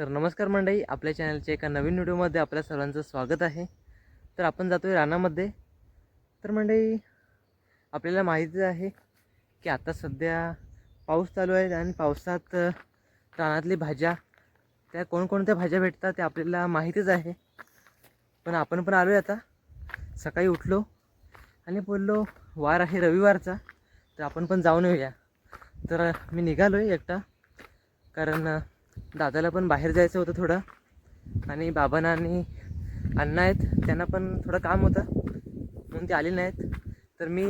तर नमस्कार मंडळी आपल्या चॅनलच्या एका नवीन व्हिडिओमध्ये आपल्या सर्वांचं स्वागत आहे. तर आपण जातो आहे रानामध्ये. तर मंडळी आपल्याला माहिती आहे की आता सध्या पाऊस चालू आहे आणि पावसात रानातली भाज्या त्या कोणकोणत्या भाज्या भेटतात ते आपल्याला माहितीच आहे. पण आपण पण आलो आहे आता. सकाळी उठलो आणि बोललो वार आहे रविवारचा तर आपण पण जाऊन येऊया. तर मी निघालो आहे एकटा कारण दादाला पण बाहेर जायचं होतं थोडं. आणि बाबांना आणि अण्णा आहेत त्यांना पण थोडं काम होतं. म्हणून ते आले नाहीत. तर मी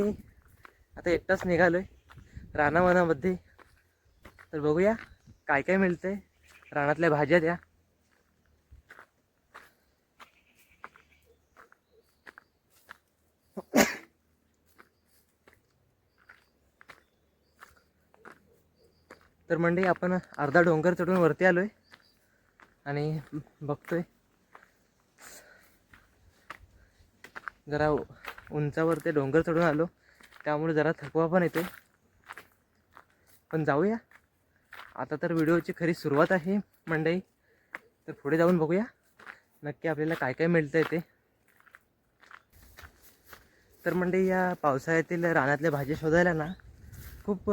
आता एकटाच निघालो आहे रानावनामध्ये. तर बघूया काय काय मिळतं आहे रानातल्या भाज्या द्या. तर मंडळी आपण अर्धा डोंगर चढून वरती आलो आहे आणि बघतोय. जरा उंचावरती उंचावर ते डोंगर चढून आलो. त्यामुळे जरा थकवा पण येतोय. पण जाऊया. आता तर व्हिडिओची खरी सुरुवात आहे मंडई तर पुढे जाऊन बघूया. नक्की आपल्याला काय काय मिळतं आहे ते. तर मंडई या पावसाळ्यातील रानातल्या भाज्या शोधायला ना खूप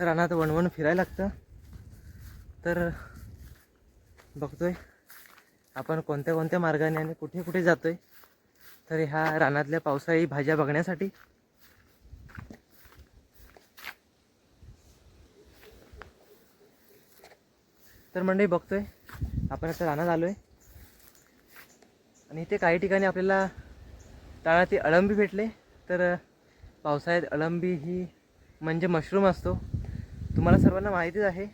रानात वणवण फिरायला लागतं. तर बघतोय आपण कोणत्या कोणत्या मार्गाने आणि कुठे कुठे जातोय. तर ह्या रानातल्या पावसाळी भाज्या बघण्यासाठी. तर मंडळी बघतोय आपण आता रानात आलो आहे आणि इथे काही ठिकाणी आपल्याला तळाती अळंबी भेटले. तर पावसाळ्यात अळंबी ही म्हणजे मशरूम असतो. तुम्हाला सर्वांना माहितीच आहे.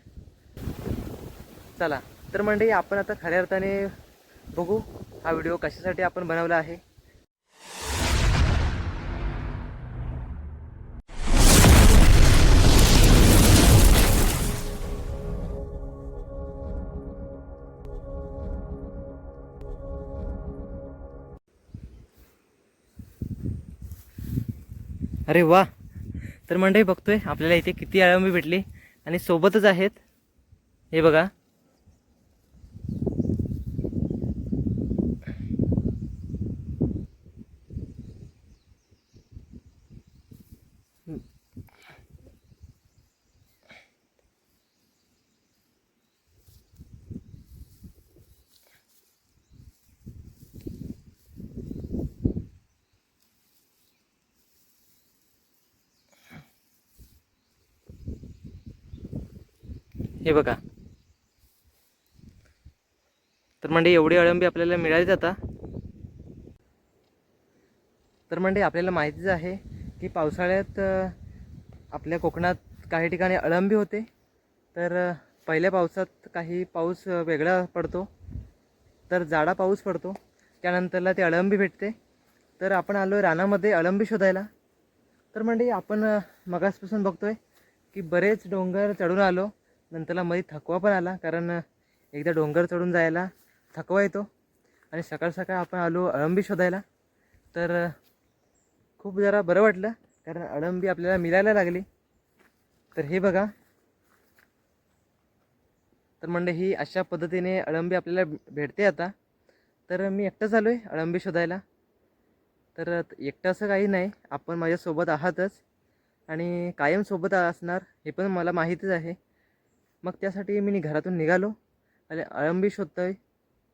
चला तर मंडळी आपण आता खऱ्या अर्थाने बघू हा व्हिडिओ कशासाठी आपण बनवला आहे. अरे वा तर मंडळी बघतोय आपल्याला इथे किती अळंबी भेटली. आणि सोबतच आहेत. हे बघा. हे बघा. तर म्हणजे एवढी अळंबी आपल्याला मिळालीच आता. तर म्हणजे आपल्याला माहितीच आहे की पावसाळ्यात आपल्या कोकणात काही ठिकाणी अळंबी होते. तर पहिल्या पावसात काही पाऊस वेगळा पडतो. तर जाडा पाऊस पडतो. त्यानंतरला ते अळंबी भेटते. तर आपण आलो रानामध्ये अळंबी शोधायला. तर म्हणजे आपण मगासपासून बघतोय की बरेच डोंगर चढून आलो. नंतरला मध्ये थकवा पण आला कारण एकदा डोंगर चढून जायला थकवा येतो. आणि सकाळ सकाळ आपण आलो अळंबी शोधायला तर खूप जरा बरं वाटलं कारण अळंबी आपल्याला मिळायला लागली. तर हे बघा. तर म्हणजे ही अशा पद्धतीने अळंबी आपल्याला भेटते आता. तर मी एकटंच आलो आहे अळंबी शोधायला. तर एकटं असं काही नाही आपण माझ्यासोबत आहातच. आणि कायम सोबत असणार हे पण मला माहितीच आहे. मग त्यासाठी मी नि- घरातून निघालो. आणि अळंबी शोधतोय.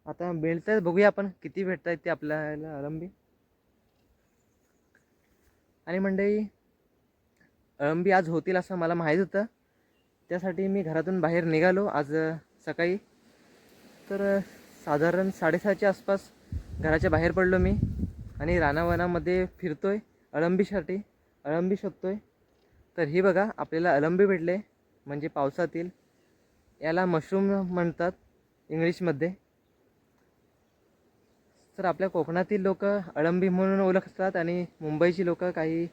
आता मिळत आहेत बघूया आपण किती भेटत आहेत ते आपल्याला अळंबी आणि मंडळी अळंबी आज होतील असं मला माहीत होतं. त्यासाठी मी घरातून बाहेर निघालो आज सकाळी. तर साधारण साडेसहाच्या आसपास घराच्या बाहेर पडलो मी. आणि रानावनामध्ये फिरतोय अळंबीसाठी अळंबी शोधतोय. तर ही बघा आपल्याला अळंबी भेटले. म्हणजे पावसातील याला मशरूम म्हणतात इंग्लिशमध्ये. तर आपल्या कोकणातील लोक अळंबी म्हणून ओळखतात आणि मुंबईची लोक काही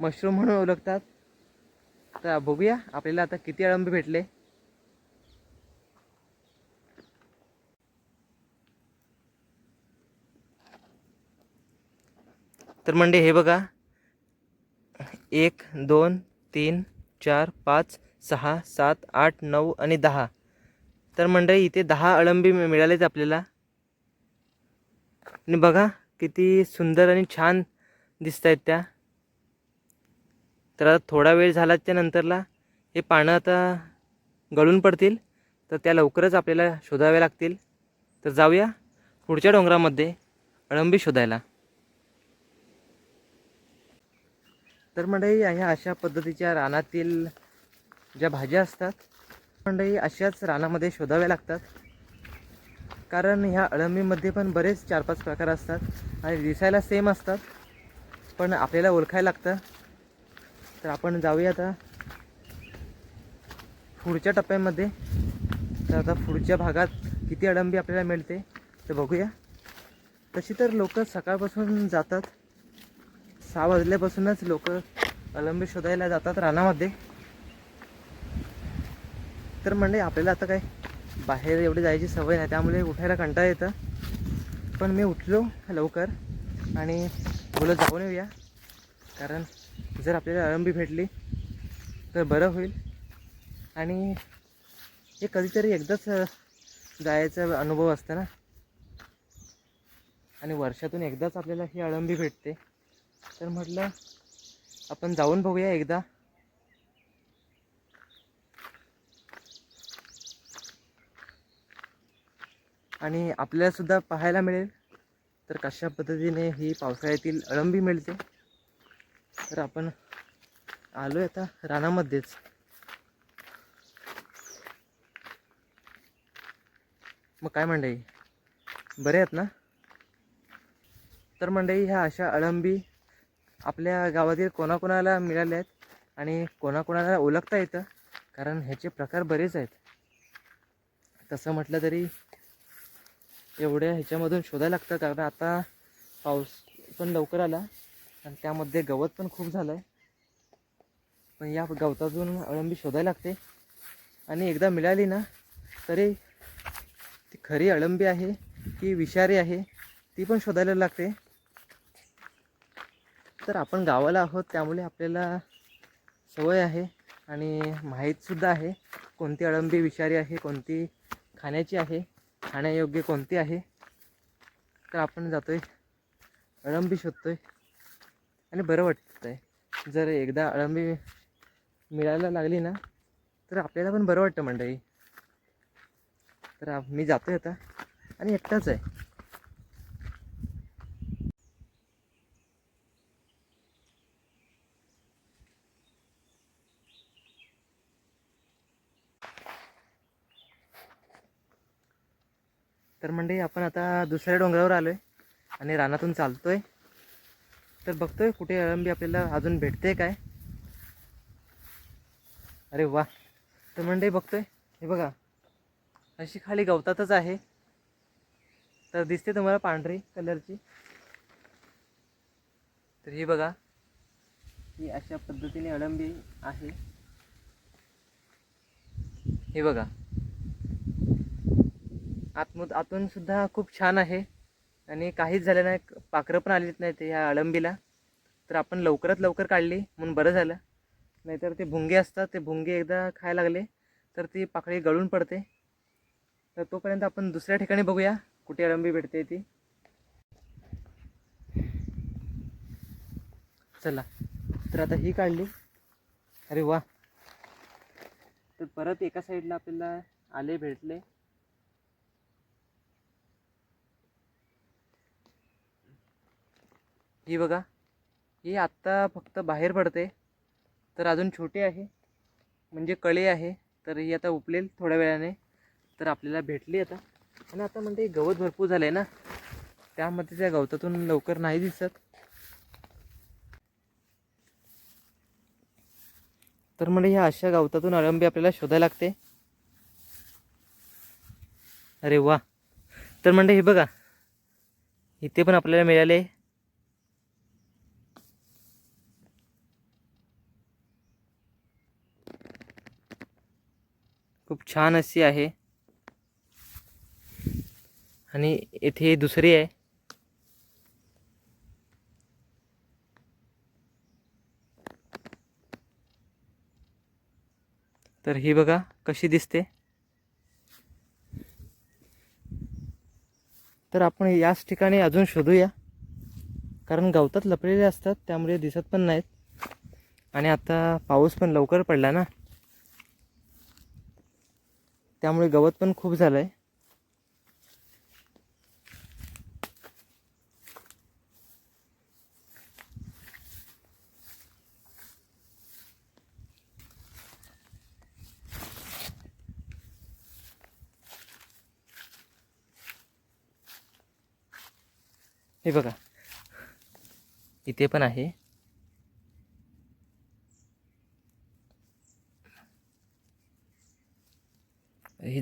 मशरूम म्हणून ओळखतात. तर बघूया आपल्याला आता किती अळंबी भेटले. तर म्हणजे हे बघा. एक दोन तीन चार पाच सहा सात आठ नऊ आणि दहा. तर मंडळी इथे दहा अळंबी मिळालेच आपल्याला. आणि बघा किती सुंदर आणि छान दिसत आहेत त्या. तर आता थोडा वेळ झाल्याच्या नंतरला. हे पानं आता गळून पडतील. तर त्या लवकरच आपल्याला शोधाव्या लागतील. तर जाऊया पुढच्या डोंगरामध्ये अळंबी शोधायला. तर म्हणजे ह्या अशा पद्धतीच्या रानातील ज्या भाज्या असतात मंडळी अशाच रानामध्ये शोधाव्या लागतात. कारण ह्या अळंबीमध्ये पण बरेच चार पाच प्रकार असतात आणि दिसायला सेम असतात पण आपल्याला ओळखायला लागतं. तर आपण जाऊया आता पुढच्या टप्प्यामध्ये. तर आता पुढच्या भागात किती अळंबी आपल्याला मिळते ते बघूया. तशी तर लोक सकाळपासून जातात. सहा वाजल्यापासूनच लोक अळंबी शोधायला जातात रानामध्ये. तर म्हणजे आपल्याला आता काय बाहेर एवढी जायची सवय नाही त्यामुळे उठायला कंटाळा येतं. पण मी उठलो लवकर आणि बोलत जाऊन येऊया. कारण जर आपल्याला अळंबी भेटली तर बरं होईल. आणि हे कधीतरी एकदाच जायचा अनुभव असतं ना. आणि वर्षातून एकदाच आपल्याला ही अळंबी भेटते. तर म्हटलं आपण जाऊन बघूया एकदा. आणि आपल्यालासुद्धा पाहायला मिळेल. तर कशा पद्धतीने ही पावसाळ्यातील अळंबी मिळते? तर आपण आलो आहे आता रानामध्येच. मग काय मंडई? बरे आहेत ना? तर मंडई ह्या अशा अळंबी आपल्या गावातील कोणाकोणाला मिळाल्या आहेत आणि कोणाकोणाला ओळखता येतं? कारण ह्याचे प्रकार बरेच आहेत. तसं म्हटलं तरी एवढ्या ह्याच्यामधून शोधायला लागतं कारण आता पाऊस पण लवकर आला. आणि त्यामध्ये गवत पण खूप झालं आहे पण या गवतातून अळंबी शोधायला लागते. आणि एकदा मिळाली ना तरी ती खरी अळंबी आहे की विषारी आहे ती पण शोधायला लागते. तर आपण गावाला आहोत त्यामुळे आपल्याला सवय आहे आणि माहीतसुद्धा आहे कोणती अळंबी विषारी आहे कोणती खाण्याची आहे. खाण्यायोग्य कोणती आहे? तर आपण जातोय. अळंबी शोधतोय. आणि बरं वाटतं आहे जर एकदा अळंबी मिळायला लागली ना तर आपल्याला पण बरं वाटतं मंडळी. तर मी जातोय आता. आणि एकटाच आहे. तर म्हणजे आपण आता दुसऱ्या डोंगरावर आलो आहे आणि रानातून चालतो आहे तर बघतोय कुठे अळंबी आपल्याला अजून भेटते काय? अरे वा. तर मंडळी बघतोय. हे बघा. अशी खाली गवतातच आहे. तर दिसते तुम्हाला पांढरी कलरची. तर ही बघा. ही अशा पद्धतीने अळंबी आहे. हे बघा. आतमध आतून सुद्धा खूप छान आहे. आणि काहीच झालं नाही पाखरं पण आलीच नाही ते ह्या अळंबीला तर आपण लवकरात लवकर काढली म्हणून बरं झालं. नाहीतर ते भुंगे असतात ते भुंगे एकदा खायला लागले तर ती पाकळी गळून पडते. तर तोपर्यंत आपण दुसऱ्या ठिकाणी बघूया कुठे अळंबी भेटते ती. चला तर आता ही काढली. अरे वा. तर परत एका साईडला आपल्याला आले भेटले. ही बघा ही आत्ता फक्त बाहेर पडते तर अजून छोटे आहे म्हणजे कळे आहे तर ही आता उपलेल थोड्या वेळाने तर आपल्याला भेटली आता. आणि आता म्हणते गवत भरपूर झालं आहे ना त्यामध्ये त्या गवतातून लवकर नाही दिसत. तर म्हणजे ह्या अशा गवतातून अळंबी आपल्याला शोधायला लागते. अरे वा. तर म्हणजे हे बघा इथे पण आपल्याला मिळाले खूप छान अशी आहे. आणि येथे दुसरी आहे. तर ही बघा कशी दिसते. तर आपण याच ठिकाणी अजून शोधूया. कारण गवतात लपलेले असतात त्यामुळे दिसत पण नाहीत. आणि आता पाऊस पण लवकर पडला ना. त्यामुळे गवत पण खूप झालं आहे हे बघा. इथे पण आहे.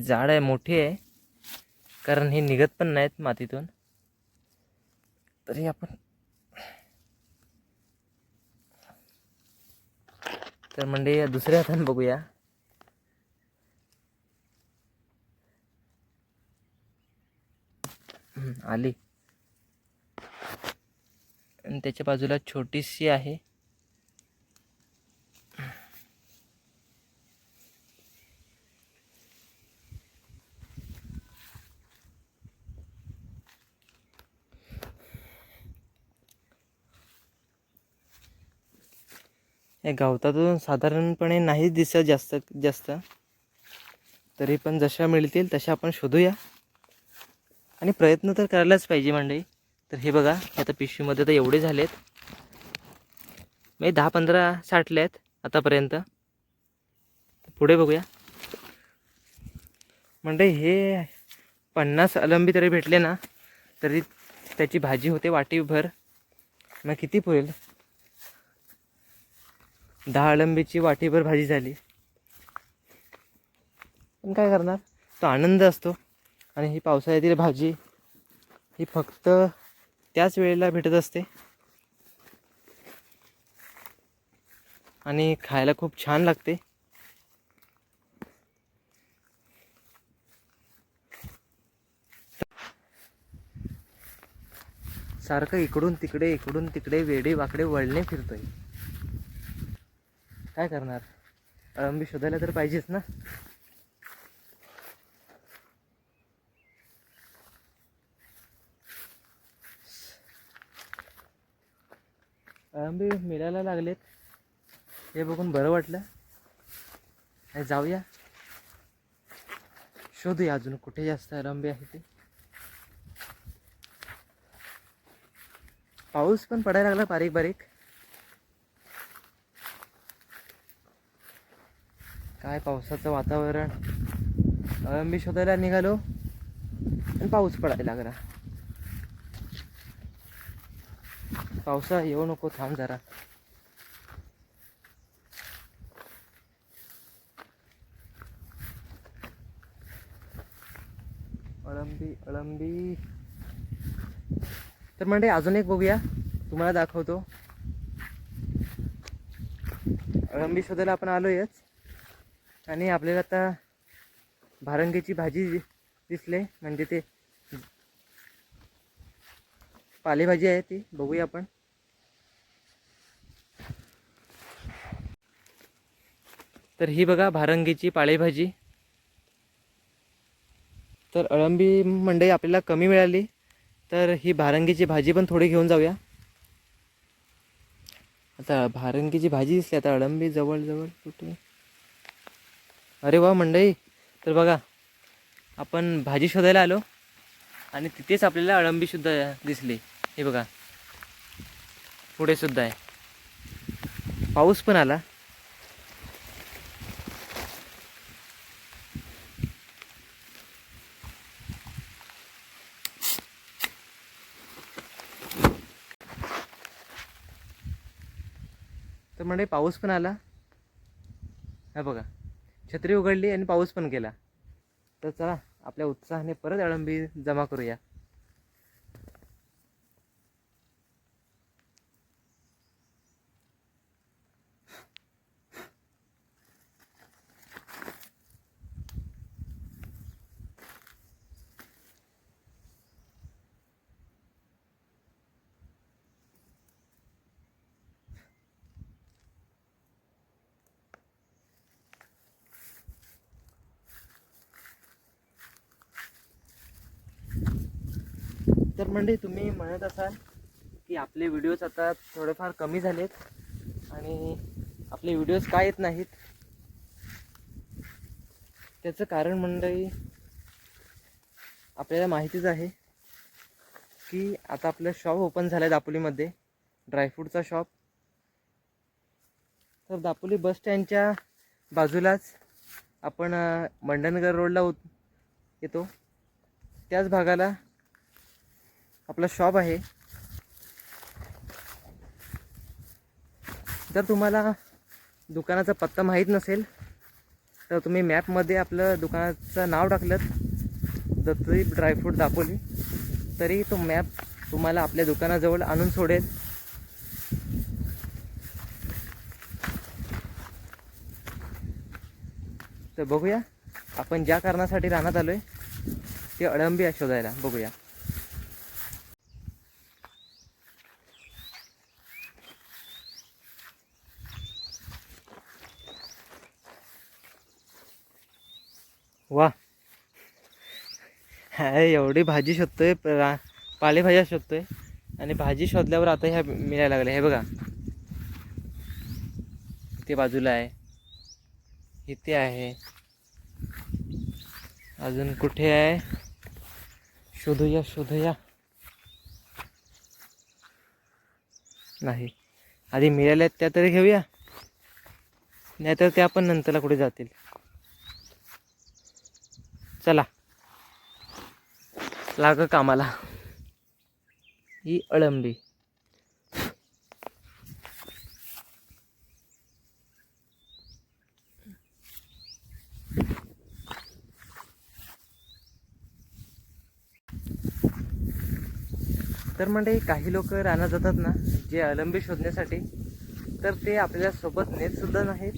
ही झाड आहे मोठी आहे. कारण हे निघत पण नाहीत मातीतून. तरी आपण तर म्हणजे या दुसऱ्या हाताने बघूया. आली. आणि त्याच्या बाजूला छोटीशी आहे. या गवतातून साधारणपणे नाही दिसत जास्त जास्त. तरी पण जशा मिळतील तशा आपण शोधूया. आणि प्रयत्न तर करायलाच पाहिजे मंडळी. तर हे बघा आता पिशवीमध्ये तर एवढे झालेत. म्हणजे दहा पंधरा साठले आहेत आतापर्यंत. पुढे बघूया. म्हणजे हे पन्नास अलंबी तरी भेटले ना तरी त्याची भाजी होते वाटीभर. मग किती पुरेल? दहा अळंबीची वाटीभर भाजी झाली. पण काय करणार? तो आनंद असतो. आणि ही पावसाळ्यातील भाजी ही फक्त त्याच वेळेला भेटत असते. आणि खायला खूप छान लागते. सारखं इकडून तिकडे इकडून तिकडे वेडे वाकडे वळणे फिरतोय. काय करणार? अळंबी शोधायला तर पाहिजेच ना. अळंबी मिळायला लागलेत. हे बघून बरं वाटलं. जाऊया. शोधूया अजून कुठे जास्त अळंबी आहे ते. पाऊस पण पडायला लागला बारीक बारीक. काय पावसाचं वातावरण? अळंबी शोधायला निघालो. आणि पाऊस पडायला लागला. पावसा येऊ नको थांब जरा. अळंबी अळंबी. तर म्हणजे अजून एक बघूया. तुम्हाला दाखवतो. अळंबी शोधायला आपण आलोयच. आणि आपल्याला आता भारंगीची भाजी दि- दिसले. म्हणजे ते पालेभाजी आहे ती. बघूया आपण. तर ही बघा भारंगीची पालेभाजी. तर अळंबी मंडई आपल्याला कमी मिळाली. तर ही भारंगीची भाजी पण थोडी घेऊन जाऊया. आता भारंगीची भाजी दिसली. आता अळंबी जवळजवळ कुठे? अरे वा मंडई तर बघा आपण भाजी शोधायला आलो आणि तिथेच आपल्याला अळंबीसुद्धा दिसली. हे बघा पुढे सुद्धा आहे. पाऊस पण आला. तर म्हणजे पाऊस पण आला. हा बघा. छत्री उघडली आणि पाऊस पण गेला. तर चला आपल्या उत्साहाने परत अळंबी जमा करूया. म्हणजे तुम्ही म्हणत असाल की आपले व्हिडिओज आता थोडेफार कमी झालेत आणि आपले व्हिडिओज का येत नाहीत? त्याचं कारण मंडळी आपल्याला माहितीच आहे की आता आपलं शॉप ओपन झालं आहे दापोलीमध्ये ड्रायफ्रूटचा शॉप तर दापोली बस स्टँडच्या बाजूलाच आपण मंडनगर मंडणगड रोडला उत येतो. त्याच भागाला आपलं शॉप आहे. जर तुम्हाला दुकानाचा पत्ता माहीत नसेल तर तुम्ही मॅपमध्ये आपलं दुकानाचं नाव टाकलं दत्तदीप ड्रायफ्रूट दाखवली. तरी तो मॅप तुम्हाला आपल्या दुकानाजवळ आणून सोडेल. तर बघूया आपण ज्या कारणासाठी राहण्यात आहे ते अळंबी आहे शोधायला. बघूया. वा. हाय एवढी भाजी शोधतोय प- पालेभाज्या शोधतोय. आणि भाजी शोधल्यावर आता ह्या मिळायला लागल्या. हे बघा. इथे बाजूला आहे. इथे आहे. अजून कुठे आहे? शोधूया शोधूया. नाही. आधी मिळाल्या आहेत त्या तरी घेऊया. नाहीतर त्या पण नंतरला कुठे जातील? चला. लाग कामाला. ही अळंबी. तर म्हणजे काही लोक रानात जातात ना जे अळंबी शोधण्यासाठी तर ते आपल्यासोबत नेत सुद्धा नाहीत.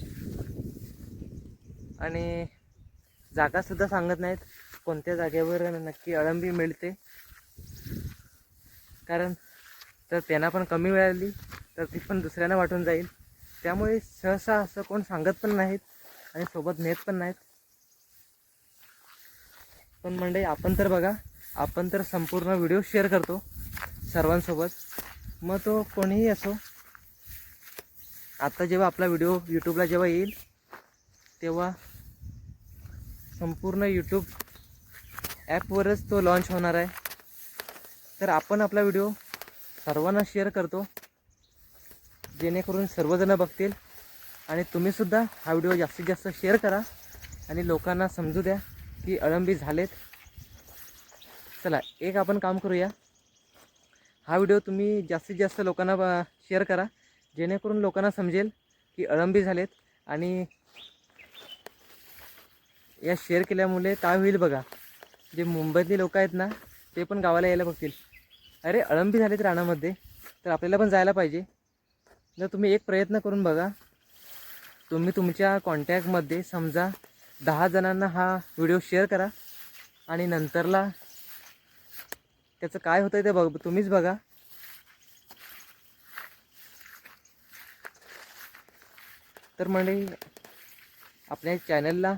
आणि जागासुद्धा सांगत नाहीत. कोणत्या जागेवर नक्की अळंबी मिळते. कारण तर त्यांना पण कमी मिळाली तर ती पण दुसऱ्यांना वाटून जाईल. त्यामुळे सहसा असं कोण सांगत पण नाहीत आणि सोबत नेत पण नाहीत. पण म्हणजे आपण तर बघा आपण तर संपूर्ण व्हिडिओ शेअर करतो सर्वांसोबत. मग तो कोणीही असो आता जेव्हा आपला व्हिडिओ यूट्यूबला जेव्हा येईल तेव्हा संपूर्ण यूट्यूब ॲपवरच तो लॉन्च होणार आहे. तर आपण आपला व्हिडिओ सर्वांना शेअर करतो. जेणेकरून सर्वजणं बघतील. आणि तुम्हीसुद्धा हा व्हिडिओ जास्तीत जास्त शेअर करा. आणि लोकांना समजू द्या की अळंबी झालेत. चला एक आपण काम करूया. हा व्हिडिओ तुम्ही जास्तीत जास्त लोकांना शेअर करा. जेणेकरून लोकांना समजेल की अळंबी झालेत. आणि या शेअर केल्यामुळे काय होईल बघा. जे मुंबईतले लोक आहेत ना ते पण गावाला यायला बघतील. अरे अळंबी झालेत रानामध्ये तर आपल्याला पण जायला पाहिजे. जर तुम्ही एक प्रयत्न करून बघा. तुम्ही तुमच्या कॉन्टॅक्टमध्ये समजा दहा जणांना हा व्हिडिओ शेअर करा. आणि नंतरला त्याचं काय होतं ते बघ तुम्हीच बघा. तर म्हणजे आपल्या चॅनलला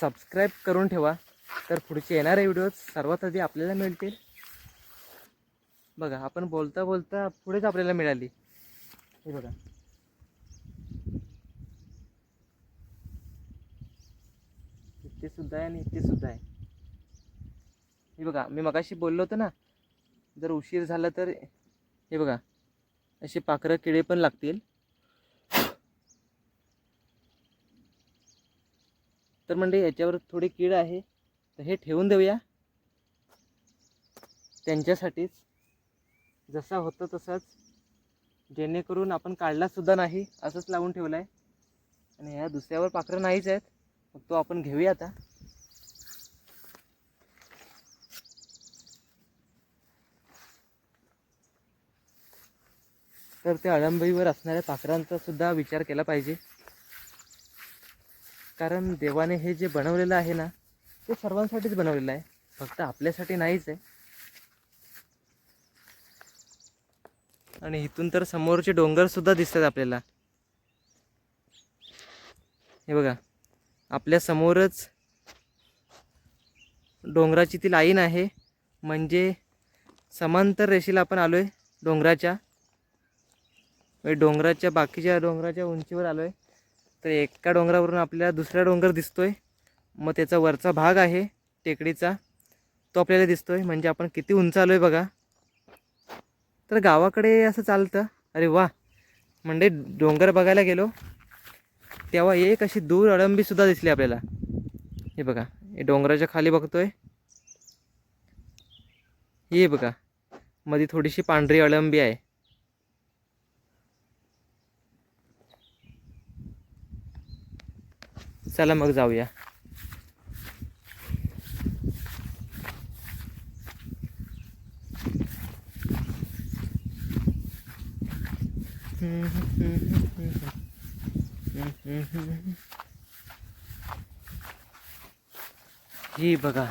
सबस्क्राईब करून ठेवा. तर पुढचे येणारे व्हिडिओज सर्वात आधी आपल्याला मिळतील. बघा आपण बोलता बोलता पुढेच आपल्याला मिळाली. हे बघा. इथे सुद्धा आहे आणि इथे सुद्धा आहे. हे बघा मी मगाशी बोललो होतो ना जर उशीर झाला तर हे बघा असे पाखरं किडे पण लागतील. तर म्हणजे याच्यावर थोडी कीड आहे तर हे ठेवून देऊया. त्यांच्यासाठीच जसा होतं तसाच जेणेकरून आपण काढलासुद्धा नाही असंच लावून ठेवलं आहे आणि ह्या दुसऱ्यावर पाखरं नाहीच आहेत मग तो आपण घेऊया आता. तर त्या अळंबईवर असणाऱ्या पाखरांचा सुद्धा विचार केला पाहिजे. कारण देवाने हे जे बनवलेलं आहे ना ते सर्वांसाठीच बनवलेलं आहे. फक्त आपल्यासाठी नाहीच आहे. आणि इथून तर समोरचे डोंगरसुद्धा दिसतात आपल्याला. हे बघा आपल्या समोरच डोंगराची ती लाईन आहे. म्हणजे समांतर रेषेला आपण आलो आहे डोंगराच्या म्हणजे डोंगराच्या बाकीच्या डोंगराच्या उंचीवर आलो आहे तर एका डोंगरावरून आपल्याला दुसरा डोंगर दिसतो आहे मग त्याचा वरचा भाग आहे टेकडीचा. तो आपल्याला दिसतो आहे म्हणजे आपण किती उंच आलो आहे बघा. तर गावाकडे असं चालतं. अरे वा. म्हणजे डोंगर बघायला गेलो तेव्हा एक अशी दूर अळंबीसुद्धा दिसली आपल्याला. हे बघा. हे डोंगराच्या खाली बघतोय. हे बघा. मध्ये थोडीशी पांढरी अळंबी आहे. चला मग जाऊया. ही बघा.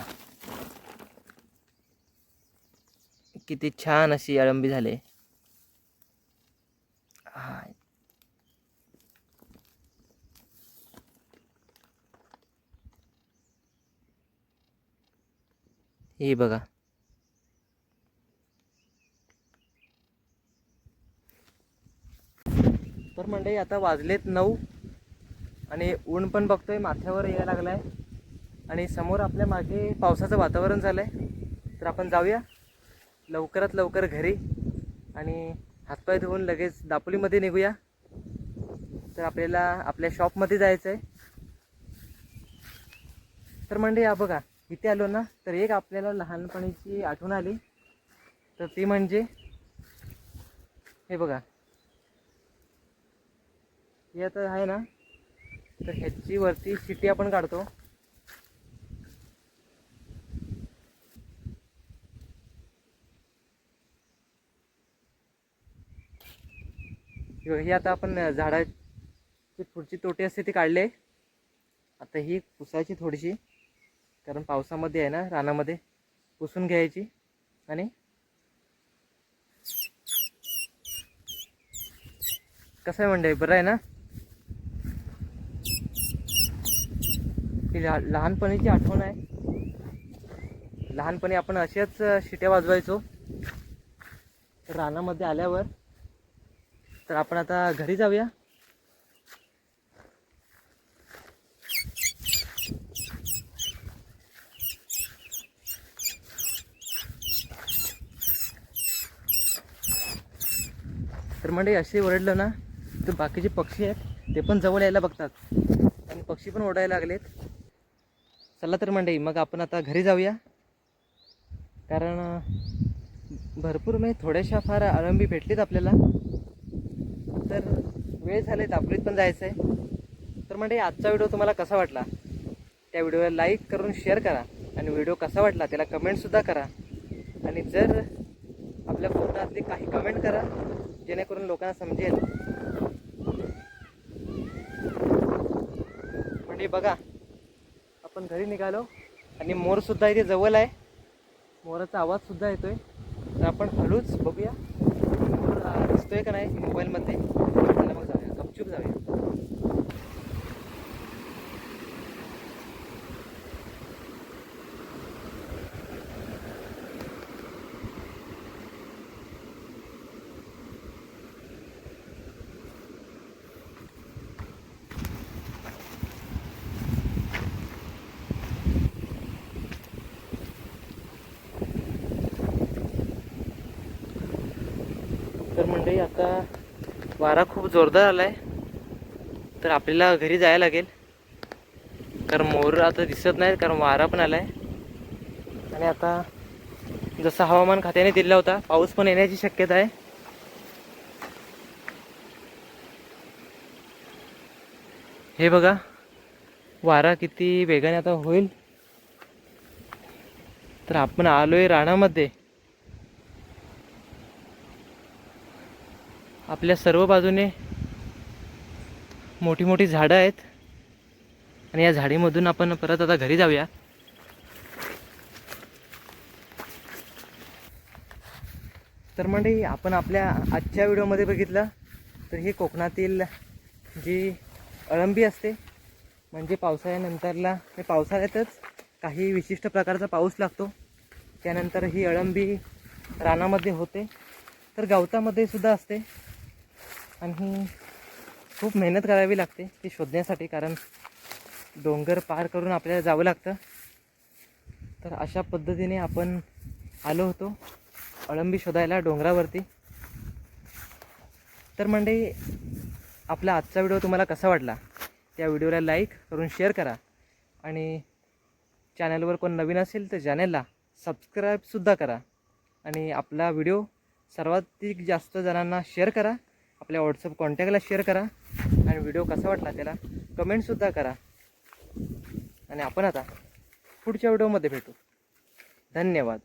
किती छान अशी अळंबी झाले हाय. ही बघा. तर मंडळी आता वाजलेत नऊ आणि ऊन पण बघतोय माथ्यावर यायला लागलाय. आणि समोर आपल्या मागे पावसाचं वातावरण झालंय. तर आपण जाऊया. लवकरात लवकर घरी. आणि हातपाय धुवून लगेच दापोलीमध्ये निघूया. तर आपल्याला आपल्या शॉपमध्ये जायचं आहे तर म्हणजे या बघा. इथे आलो ना तर एक आपल्याला लहानपणीची आठवण आली. तर ती म्हणजे हे बघा. हे आता आहे ना तर ह्याची वरती शिटी आपण काढतो. हे आता आपण झाडाची पुढची तोटी असते ती काढले. आता ही पुसायची थोडीशी. कारण पावसामध्ये आहे ना रानामध्ये पुसून घ्यायची आणि कसं आहे म्हणजे बरं आहे ना? ती लहा- लहानपणीची आठवण आहे. लहानपणी आपण अशाच शिट्या वाजवायचो. रानामध्ये आल्यावर तर आपण आता घरी जाऊया. तर असे ओरडलं ना तर बाकीचे पक्षी आहेत ते पण जवळ यायला बघतात. आणि पक्षी पण ओढायला लागलेत. चला तर मंडई मग आपण आता घरी जाऊया. कारण भरपूर म्हणजे थोड्याशा फार आळंबी भेटलीत आपल्याला. तर वेळ झाले दापोलीत पण जायचं आहे तर म्हणजे आजचा व्हिडिओ तुम्हाला कसा वाटला? त्या व्हिडिओला लाईक करून शेअर करा. आणि व्हिडिओ कसा वाटला त्याला कमेंटसुद्धा करा. आणि जर आपल्या कोकणातली काही कमेंट करा. जेणेकरून लोकांना समजेल. म्हणजे बघा आपण घरी निघालो आणि मोरसुद्धा इथे जवळ आहे. मोराचा आवाजसुद्धा येतोय. तर आपण हळूच बघूया. दिसतोय का नाही मोबाईलमध्ये? मग जाऊया. गपचूप जाऊया तर मंडळी आता वारा खूप जोरदार आलाय. तर आपल्याला घरी जायला लागेल. कारण मोर आता दिसत नाहीत कारण वारा पण आलाय. आणि आता जसा हवामान खात्याने दिला होता पाऊस पण येण्याची शक्यता आहे. हे बघा वारा किती वेगाने आता होईल. तर आपण आलोय रानामध्ये आपल्या सर्व बाजूने मोठी मोठी झाडं आहेत. आणि या झाडीमधून आपण परत आता घरी जाऊया. तर म्हणजे आपण आपल्या आजच्या व्हिडिओमध्ये बघितलं तर ही कोकणातील जी अळंबी असते म्हणजे पावसाळ्यानंतरला हे पावसाळ्यातच काही विशिष्ट प्रकारचा पाऊस लागतो. त्यानंतर ही अळंबी रानामध्ये होते. तर गवतामध्ये सुद्धा असते. आणि खूप मेहनत करावी लागते ती शोधण्यासाठी कारण डोंगर पार करून आपल्याला जावं लागतं. तर अशा पद्धतीने आपण आलो होतो अळंबी शोधायला डोंगरावरती. तर मंडळी आपला आजचा व्हिडिओ तुम्हाला कसा वाटला? त्या व्हिडिओला लाईक करून शेअर करा. आणि चॅनलवर कोण नवीन असेल तर चॅनलला सबस्क्राईबसुद्धा करा. आणि आपला व्हिडिओ सर्वाधिक जास्त जणांना शेअर करा. आपल्या व्हॉट्सअप कॉन्टॅक्टला शेअर करा आणि व्हिडिओ कसा वाटला त्याला कमेंटसुद्धा करा. आणि आपण आता पुढच्या व्हिडिओमध्ये भेटू. धन्यवाद.